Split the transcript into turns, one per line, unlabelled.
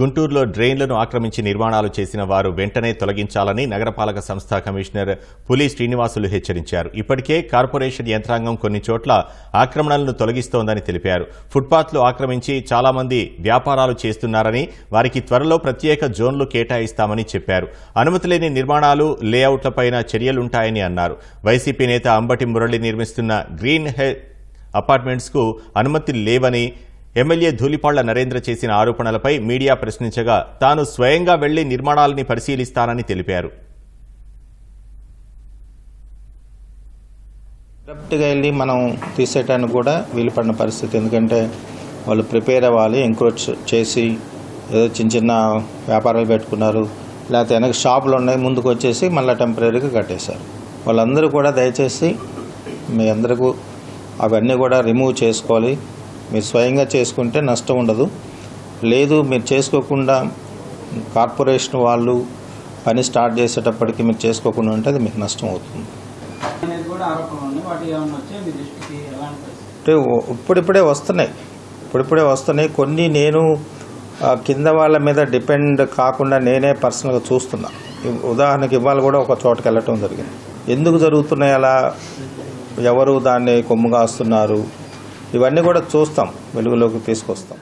గుంటూరులో డ్రైన్లను ఆక్రమించి నిర్మాణాలు చేసిన వారు వెంటనే తొలగించాలని నగరపాలక సంస్థ కమిషనర్ పులి శ్రీనివాసులు హెచ్చరించారు. ఇప్పటికే కార్పొరేషన్ యంత్రాంగం కొన్ని చోట్ల ఆక్రమణలను తొలగిస్తోందని తెలిపారు. ఫుట్పాత్లు ఆక్రమించి చాలామంది వ్యాపారాలు చేస్తున్నారని వారికి త్వరలో ప్రత్యేక జోన్లు కేటాయిస్తామని చెప్పారు. అనుమతి లేని నిర్మాణాలు లేఅవుట్లపైన చర్యలుంటాయని అన్నారు. వైసీపీ నేత అంబటి మురళి నిర్మిస్తున్న గ్రీన్ హె అపార్ట్మెంట్స్కు అనుమతి లేవని ఎమ్మెల్యే ధూలిపాళ్ళ నరేంద్ర చేసిన ఆరోపణలపై మీడియా ప్రశ్నించగా తాను స్వయంగా వెళ్ళి నిర్మాణాలని పరిశీలిస్తానని తెలిపారు.
డైరెక్ట్గా వెళ్ళి మనం తీసేయటానికి కూడా వీలుపడిన పరిస్థితి. ఎందుకంటే వాళ్ళు ప్రిపేర్ అవ్వాలి ఎంక్రోచ్ చేసి ఏదో చిన్న చిన్న వ్యాపారాలు పెట్టుకున్నారు. లేకపోతే వెనక షాపులు ఉన్నాయి ముందుకు వచ్చేసి మళ్ళీ టెంపరీగా కట్టేశారు. వాళ్ళందరూ కూడా దయచేసి మీ అందరికీ అవన్నీ కూడా రిమూవ్ చేసుకోవాలి. మీరు స్వయంగా చేసుకుంటే నష్టం ఉండదు. లేదు మీరు చేసుకోకుండా కార్పొరేషన్ వాళ్ళు పని స్టార్ట్ చేసేటప్పటికి మీరు చేసుకోకుండా ఉంటే అది మీకు నష్టం అవుతుంది. అంటే ఇప్పుడిప్పుడే వస్తున్నాయి. ఇప్పుడిప్పుడే వస్తున్నాయి. కొన్ని నేను కింద వాళ్ళ మీద డిపెండ్ కాకుండా నేనే పర్సనల్గా చూస్తున్నా. ఉదాహరణకి ఇవాళ కూడా ఒక చోటకి వెళ్ళటం జరిగింది. ఎందుకు జరుగుతున్నాయి అలా? ఎవరు దాన్ని కొమ్ము కాస్తున్నారు ఇవన్నీ కూడా చూస్తాం వెలుగులోకి తీసుకొస్తాం.